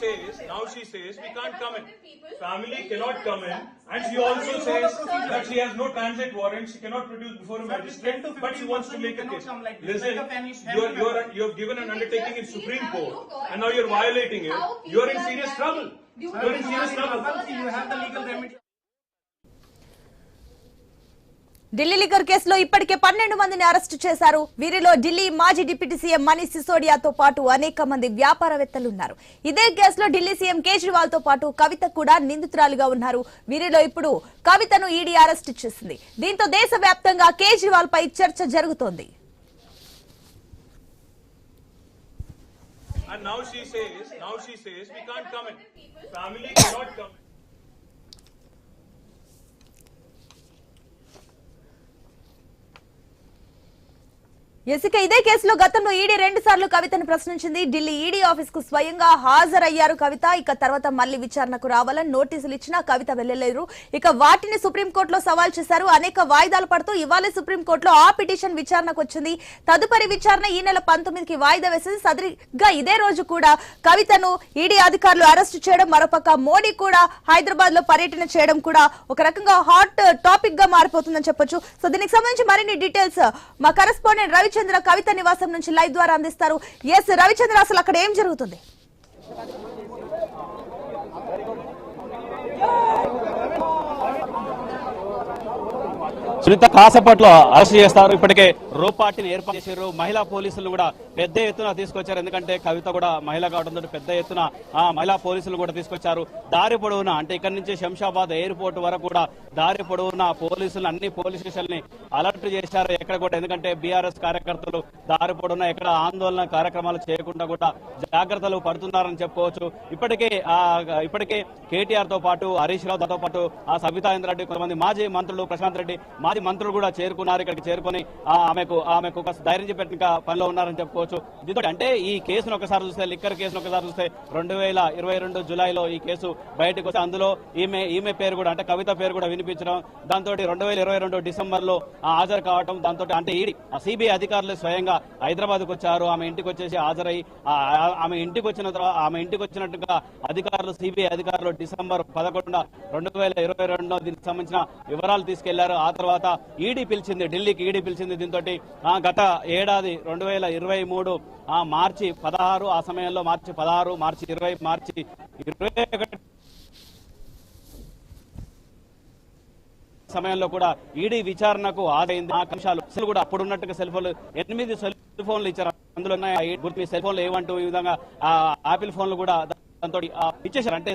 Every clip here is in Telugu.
says, now she says, we can't come in. Family cannot come in. And she also says that she has no transit warrant, she cannot produce before a magistrate, but she wants to make a case. Listen, you're, you're, you've given an undertaking in Supreme Court, and now you're violating it. You're in serious trouble. You're in serious trouble. You have the legal remedy. Delhi liquor కేసులో ఇప్పటికే పన్నెండు మందిని అరెస్టు చేశారు. వీరిలో ఢిల్లీ మాజీ డిప్యూటీ సీఎం మనీష్ సిసోడియాతో పాటు అనేక మంది వ్యాపారవేత్తలు ఉన్నారు ఇదే కేసులో ఢిల్లీ సీఎం కేజ్రీవాల్తో పాటు కవిత కూడా నిందితురాలుగా ఉన్నారు. వీరిలో ఇప్పుడు కవితను ఈడీ అరెస్టు చేసింది. దీంతో దేశవ్యాప్తంగా కేజ్రీవాల్ పై చర్చ జరుగుతోంది. And now she says, now she says, we can't come in. Family cannot come in. ఇసుక ఇదే కేసులో గతంలో ఈడీ రెండు సార్లు కవితను ప్రశ్నించింది. ఢిల్లీ ఈడీ ఆఫీస్కు స్వయంగా హాజరయ్యారు కవిత. ఇక తర్వాత మళ్ళీ విచారణకు రావాలని నోటీసులు ఇచ్చినా కవిత వెళ్ళలేరు ఇక వాటిని సుప్రీంకోర్టులో సవాల్ చేశారు. అనేక వాయిదాలు పడుతూ ఇవాళ సుప్రీంకోర్టులో ఆ పిటిషన్ విచారణకు వచ్చింది. తదుపరి విచారణ ఈ నెల పంతొమ్మిదికి వాయిదా వేసింది. సదరిగా ఇదే రోజు కూడా కవితను ఈడీ అధికారులు అరెస్టు చేయడం మరోపక్క మోడీ కూడా హైదరాబాద్లో పర్యటన చేయడం కూడా ఒక రకంగా హాట్ టాపిక్గా మారిపోతుందని చెప్పొచ్చు. సో దీనికి సంబంధించి మరిన్ని డీటెయిల్స్ మా కరెస్పాండెంట్ రవిచంద్ర కవిత నివాసం నుంచి లైవ్ ద్వారా అందిస్తారు. ఎస్ రవిచంద్ర అసలు అక్కడ ఏం జరుగుతుంది? సునీత కాసేపట్లో అరెస్ట్ చేస్తారు. ఇప్పటికే రో పార్టీని ఏర్పాటు చేశారు. మహిళా పోలీసులు కూడా పెద్ద ఎత్తున తీసుకొచ్చారు. ఎందుకంటే కవిత కూడా మహిళ కావడంతో పెద్ద ఎత్తున ఆ మహిళా పోలీసులు కూడా తీసుకొచ్చారు. దారి పొడవునా అంటే ఇక్కడ నుంచి శంషాబాద్ ఎయిర్పోర్ట్ వరకు కూడా దారి పొడవునా పోలీసులు అన్ని పోలీస్ స్టేషన్ని అలర్ట్ చేశారు. ఎక్కడ కూడా ఎందుకంటే బీఆర్ఎస్ కార్యకర్తలు దారి పొడవునా ఎక్కడ ఆందోళన కార్యక్రమాలు చేయకుండా కూడా జాగ్రత్తలు పడుతున్నారని చెప్పుకోవచ్చు. ఇప్పటికే ఆ ఇప్పటికే కేటీఆర్తో పాటు హరీష్ రావు తో పాటు ఆ సబితా ఇంద్రెడ్డి కొంతమంది మాజీ మంత్రులు ప్రశాంత్ రెడ్డి మాజీ మంత్రులు కూడా చేరుకున్నారు ఇక్కడికి చేరుకొని ఆమెకు ఆమెకు ఒక ధైర్యం చెప్పేట పనిలో ఉన్నారని చెప్పుకోవచ్చు. దీంతో అంటే ఈ కేసును ఒకసారి చూస్తే లిక్కర్ కేసును ఒకసారి చూస్తే రెండు వేల ఇరవై రెండు జులైలో ఈ కేసు బయటకు వస్తే అందులో ఈమె ఈమె పేరు కూడా అంటే కవిత పేరు కూడా వినిపించడం దాంతో రెండు వేల ఇరవై రెండు డిసెంబర్లో హాజరు కావడం దాంతో అంటే ఈడి ఆ సిబిఐ అధికారులు స్వయంగా హైదరాబాద్కు వచ్చారు ఆమె ఇంటికి వచ్చేసి హాజరై ఆమె ఇంటికి వచ్చిన తర్వాత ఆమె ఇంటికి వచ్చినట్టుగా అధికారులు సిబిఐ అధికారులు డిసెంబర్ పదకొండు రెండు వేల ఇరవై రెండులో దీనికి సంబంధించిన వివరాలు తీసుకెళ్ళారు. ఆ తర్వాత ఈడీ పిలిచింది ఢిల్లీకి ఈడీ పిలిచింది దీంతో గత ఏడాది రెండు వేల ఇరవై మూడు ఆ మార్చి పదహారు ఆ సమయంలో మార్చి పదహారు మార్చి ఇరవై మార్చి ఇరవై సమయంలో కూడా ఈడీ విచారణకు ఆదైంది. ఆ అంశాలు అసలు కూడా అప్పుడున్నట్టుగా సెల్ ఫోన్లు ఎనిమిది సెల్ ఫోన్లు ఇచ్చారు. అందులో ఉన్నాయి. సెల్ ఫోన్లు ఏమంటూ ఈ విధంగా ఆపిల్ ఫోన్లు కూడా దాంతో ఆ ఇచ్చేశారు. అంటే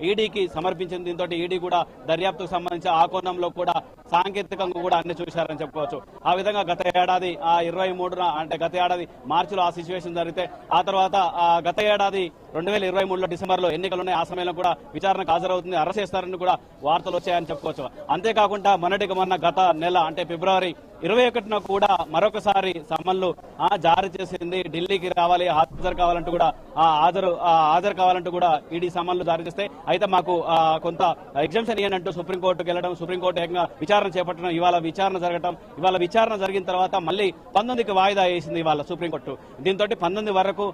ఈడీకి సమర్పించింది. దీంతో ఈడీ కూడా దర్యాప్తుకు సంబంధించి ఆ కోణంలో కూడా సాంకేతికంగా కూడా అన్ని చూశారని చెప్పుకోవచ్చు. ఆ విధంగా గత ఏడాది ఆ ఇరవై మూడున అంటే గత ఏడాది మార్చిలో ఆ సిచ్యువేషన్ జరిగితే ఆ తర్వాత ఆ గత ఏడాది రెండు వేల ఇరవై మూడులో డిసెంబర్లో ఎన్నికలు ఉన్నాయి ఆ సమయంలో కూడా విచారణకు హాజరవుతుంది. అరెస్ట్ చేస్తారని కూడా వార్తలు వచ్చాయని చెప్పుకోవచ్చు. అంతేకాకుండా మొన్నటికి మొన్న గత నెల అంటే ఫిబ్రవరి ఇరవై ఒకటిన కూడా మరొకసారి సమన్లు ఆ, జారీ చేసింది. ఢిల్లీకి రావాలి హాజరు కావాలంటూ కూడా ఆ హాజరు ఆ, హాజరు కావాలంటూ కూడా ఈడీ సమన్లు జారీ చేస్తే అయితే మాకు కొంత ఎగ్జామ్షన్ ఇవ్వనంటూ సుప్రీంకోర్టుకు వెళ్ళడం సుప్రీంకోర్టు ఏకంగా విచారణ చేపట్టడం ఇవాళ విచారణ జరగడం ఇవాళ విచారణ జరిగిన తర్వాత మళ్ళీ పంతొమ్మిదికి వాయిదా వేసింది ఇవాళ సుప్రీంకోర్టు. దీంతో పంతొమ్మిది వరకు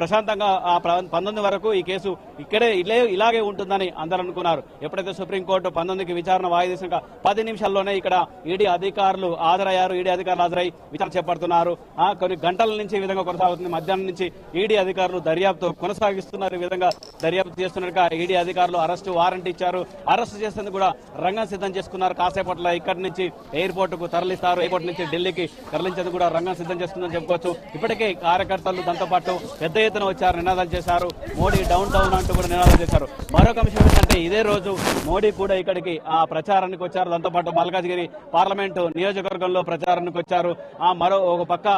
ప్రశాంతంగా ఆ, పంతొమ్మిది వరకు ఈ కేసు ఇక్కడే ఇలే ఇలాగే ఉంటుందని అందరూ అనుకున్నారు. ఎప్పుడైతే సుప్రీంకోర్టు పంతొమ్మిదికి విచారణ వాయిదా వేసాక పది నిమిషాల్లోనే ఇక్కడ ఈడీ అధికారులు హాజరయ్యారు ఈడీ అధికారులు హాజరై విచారణ చేపడుతున్నారు. కొన్ని గంటల నుంచి ఈ విధంగా కొనసాగుతుంది. మధ్యాహ్నం నుంచి ఈడీ అధికారులు దర్యాప్తు కొనసాగిస్తున్నారు ఈ విధంగా. దర్యాప్తు చేస్తున్నట్టుగా ఈడీ అధికారులు అరెస్టు వారెంట్ ఇచ్చారు. అరెస్ట్ చేసేందుకు కూడా రంగం సిద్ధం చేసుకున్నారు. కాసేపట్లో ఇక్కడి నుంచి ఎయిర్పోర్ట్కు తరలిస్తారు. ఎయిర్పోర్ట్ నుంచి ఢిల్లీకి తరలించేందుకు కూడా రంగం సిద్ధం చేస్తుందని చెప్పుకోవచ్చు. ఇప్పటికే కార్యకర్తలు దాంతో పాటు పెద్ద ఎత్తున వచ్చారు నినాదాలు చేశారు. మోడీ డౌన్ టౌన్ అంటూ కూడా నినాదాలు చేశారు. మరొక అంశం ఏంటంటే ఇదే రోజు మోడీ కూడా ఇక్కడికి ఆ ప్రచారానికి వచ్చారు. దాంతో పాటు మల్కాజ్గిరి పార్లమెంటు నియోజకవర్గంలో ప్రచారానికి వచ్చారు. ఆ మరో ఒక పక్క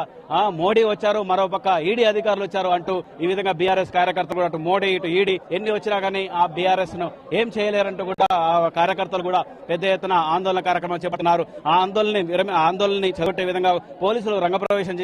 ఆ మోడీ వచ్చారు. మరో పక్క ఈడీ అధికారులు వచ్చారు అంటూ ఈ విధంగా బీఆర్ఎస్ కార్యకర్తలు కూడా అటు మోడీ ఇటు ఈడీ ఎన్ని వచ్చినా కానీ ఆ బీఆర్ఎస్ను ఏం చేయలేరంటూ కూడా ఆ కార్యకర్తలు కూడా పెద్ద ఎత్తున ఆందోళన కార్యక్రమం చేపడుతున్నారు. ఆ ఆందోళన ఆందోళనని చేపట్టే విధంగా పోలీసులు రంగప్రవేశం చేసి